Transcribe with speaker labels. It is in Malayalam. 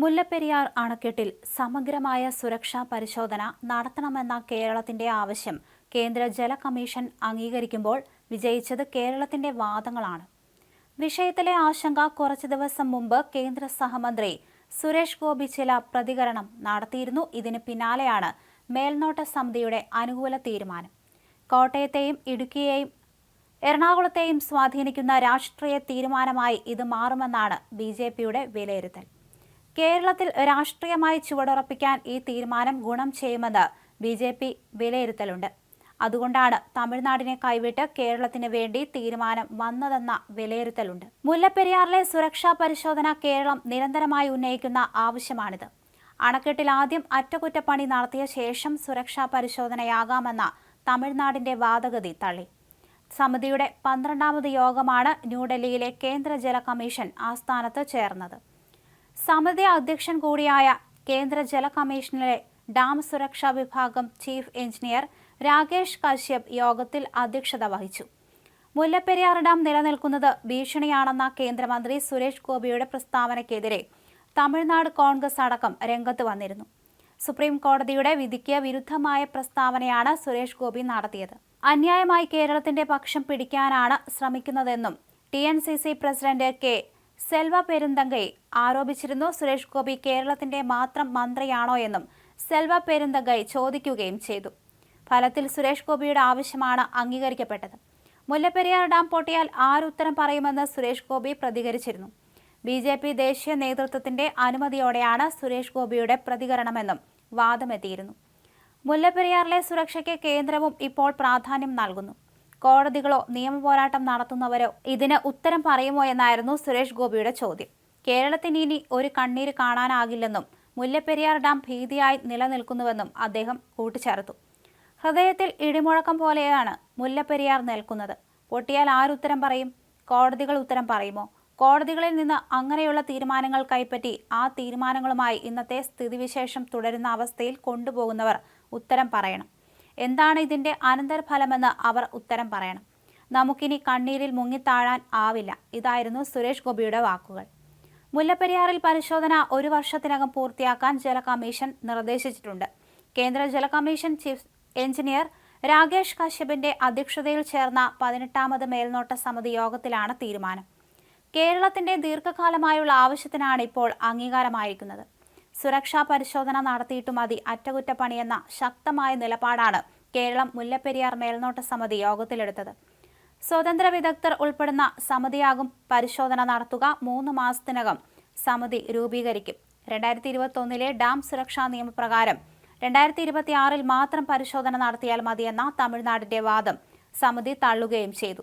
Speaker 1: മുല്ലപ്പെരിയാർ അണക്കെട്ടിൽ സമഗ്രമായ സുരക്ഷാ പരിശോധന നടത്തണമെന്ന കേരളത്തിന്റെ ആവശ്യം കേന്ദ്ര ജല കമ്മീഷൻ അംഗീകരിക്കുമ്പോൾ വിജയിച്ചത് കേരളത്തിന്റെ വാദങ്ങളാണ്. വിഷയത്തിലെ ആശങ്ക കുറച്ചു ദിവസം മുമ്പ് കേന്ദ്ര സഹമന്ത്രി സുരേഷ് ഗോപി ചില പ്രതികരണം നടത്തിയിരുന്നു. ഇതിന് പിന്നാലെയാണ് മേൽനോട്ട സമിതിയുടെ അനുകൂല തീരുമാനം. കോട്ടയത്തെയും ഇടുക്കിയെയും എറണാകുളത്തെയും സ്വാധീനിക്കുന്ന രാഷ്ട്രീയ തീരുമാനമായി ഇത് മാറുമെന്നാണ് ബി വിലയിരുത്തൽ. കേരളത്തിൽ രാഷ്ട്രീയമായി ചുവടുറപ്പിക്കാൻ ഈ തീരുമാനം ഗുണം ചെയ്യുമെന്ന് ബി ജെ പി വിലയിരുത്തലുണ്ട്. അതുകൊണ്ടാണ് തമിഴ്നാടിനെ കൈവിട്ട് കേരളത്തിന് വേണ്ടി തീരുമാനം വന്നതെന്ന വിലയിരുത്തലുണ്ട്. മുല്ലപ്പെരിയാറിലെ സുരക്ഷാ പരിശോധന കേരളം നിരന്തരമായി ഉന്നയിക്കുന്ന ആവശ്യമാണിത്. അണക്കെട്ടിൽ ആദ്യം അറ്റകുറ്റപ്പണി നടത്തിയ ശേഷം സുരക്ഷാ പരിശോധനയാകാമെന്ന തമിഴ്നാടിന്റെ വാദഗതി തള്ളി. സമിതിയുടെ പന്ത്രണ്ടാമത് യോഗമാണ് ന്യൂഡൽഹിയിലെ കേന്ദ്ര ജല കമ്മീഷൻ ആസ്ഥാനത്ത് ചേർന്നത്. സമിതി അധ്യക്ഷൻ കൂടിയായ കേന്ദ്ര ജല കമ്മീഷനിലെ ഡാം സുരക്ഷാ വിഭാഗം ചീഫ് എഞ്ചിനീയർ രാകേഷ് കശ്യപ് യോഗത്തിൽ അധ്യക്ഷത വഹിച്ചു. മുല്ലപ്പെരിയാർ ഡാം നിലനിൽക്കുന്നത് ഭീഷണിയാണെന്ന കേന്ദ്രമന്ത്രി സുരേഷ് ഗോപിയുടെ പ്രസ്താവനയ്ക്കെതിരെ തമിഴ്നാട് കോൺഗ്രസ് അടക്കം രംഗത്ത് വന്നിരുന്നു. സുപ്രീം കോടതിയുടെ വിധിക്ക് വിരുദ്ധമായ പ്രസ്താവനയാണ് സുരേഷ് ഗോപി നടത്തിയത്. അന്യായമായി കേരളത്തിന്റെ പക്ഷം പിടിക്കാനാണ് ശ്രമിക്കുന്നതെന്നും T N C C president K Selva പെരുന്തങ്കയെ ആരോപിച്ചിരുന്നു. സുരേഷ് ഗോപി കേരളത്തിന്റെ മാത്രം മന്ത്രിയാണോ എന്നും സെൽവ പെരുന്തങ്കൈ ചോദിക്കുകയും ചെയ്തു. ഫലത്തിൽ സുരേഷ് ഗോപിയുടെ ആവശ്യമാണ് അംഗീകരിക്കപ്പെട്ടത്. മുല്ലപ്പെരിയാർ ഡാം പൊട്ടിയാൽ ആരുത്തരം പറയുമെന്ന് സുരേഷ് ഗോപി പ്രതികരിച്ചിരുന്നു. ബി ജെ പി ദേശീയ നേതൃത്വത്തിന്റെ അനുമതിയോടെയാണ് സുരേഷ് ഗോപിയുടെ പ്രതികരണമെന്നും വാദമെത്തിയിരുന്നു. മുല്ലപ്പെരിയാറിലെ സുരക്ഷയ്ക്ക് കേന്ദ്രവും ഇപ്പോൾ പ്രാധാന്യം നൽകുന്നു. കോടതികളോ നിയമപോരാട്ടം നടത്തുന്നവരോ ഇതിന് ഉത്തരം പറയുമോ എന്നായിരുന്നു സുരേഷ് ഗോപിയുടെ ചോദ്യം. കേരളത്തിന് ഇനി ഒരു കണ്ണീര് കാണാനാകില്ലെന്നും മുല്ലപ്പെരിയാർ ഡാം ഭീതിയായി നിലനിൽക്കുന്നുവെന്നും അദ്ദേഹം കൂട്ടിച്ചേർത്തു. ഹൃദയത്തിൽ ഇടിമുഴക്കം പോലെയാണ് മുല്ലപ്പെരിയാർ നിൽക്കുന്നത്. പൊട്ടിയാൽ ആരുത്തരം പറയും? കോടതികൾ ഉത്തരം പറയുമോ? കോടതികളിൽ നിന്ന് അങ്ങനെയുള്ള തീരുമാനങ്ങൾ കൈപ്പറ്റി ആ തീരുമാനങ്ങളുമായി ഇന്നത്തെ സ്ഥിതിവിശേഷം തുടരുന്ന അവസ്ഥയിൽ കൊണ്ടുപോകുന്നവർ ഉത്തരം പറയണം. എന്താണ് ഇതിന്റെ അനന്തരഫലമെന്ന് അവർ ഉത്തരം പറയണം. നമുക്കിനി കണ്ണീരിൽ മുങ്ങിത്താഴാൻ ആവില്ല. ഇതായിരുന്നു സുരേഷ് ഗോപിയുടെ വാക്കുകൾ. മുല്ലപ്പെരിയാറിൽ പരിശോധന ഒരു വർഷത്തിനകം പൂർത്തിയാക്കാൻ ജല കമ്മീഷൻ നിർദ്ദേശിച്ചിട്ടുണ്ട്. കേന്ദ്ര ജല കമ്മീഷൻ ചീഫ് എഞ്ചിനീയർ രാകേഷ് കശ്യപിന്റെ അധ്യക്ഷതയിൽ ചേർന്ന പതിനെട്ടാമത് മേൽനോട്ട സമിതി യോഗത്തിലാണ് തീരുമാനം. കേരളത്തിന്റെ ദീർഘകാലമായുള്ള ആവശ്യത്തിനാണ് ഇപ്പോൾ അംഗീകാരമായിരിക്കുന്നത്. സുരക്ഷാ പരിശോധന നടത്തിയിട്ട് മതി. അറ്റകുറ്റപ്പണിയെന്ന ശക്തമായ നിലപാടാണ് കേരളം മുല്ലപ്പെരിയാർ മേൽനോട്ട സമിതി യോഗത്തിലെടുത്തത്. സ്വതന്ത്ര വിദഗ്ധർ ഉൾപ്പെടുന്ന സമിതിയാകും പരിശോധന നടത്തുക. മൂന്ന് മാസത്തിനകം സമിതി രൂപീകരിക്കും. രണ്ടായിരത്തി ഇരുപത്തൊന്നിലെ ഡാം സുരക്ഷാ നിയമപ്രകാരം രണ്ടായിരത്തി ഇരുപത്തി ആറിൽ മാത്രം പരിശോധന നടത്തിയാൽ മതിയെന്ന തമിഴ്നാടിന്റെ വാദം സമിതി തള്ളുകയും ചെയ്തു.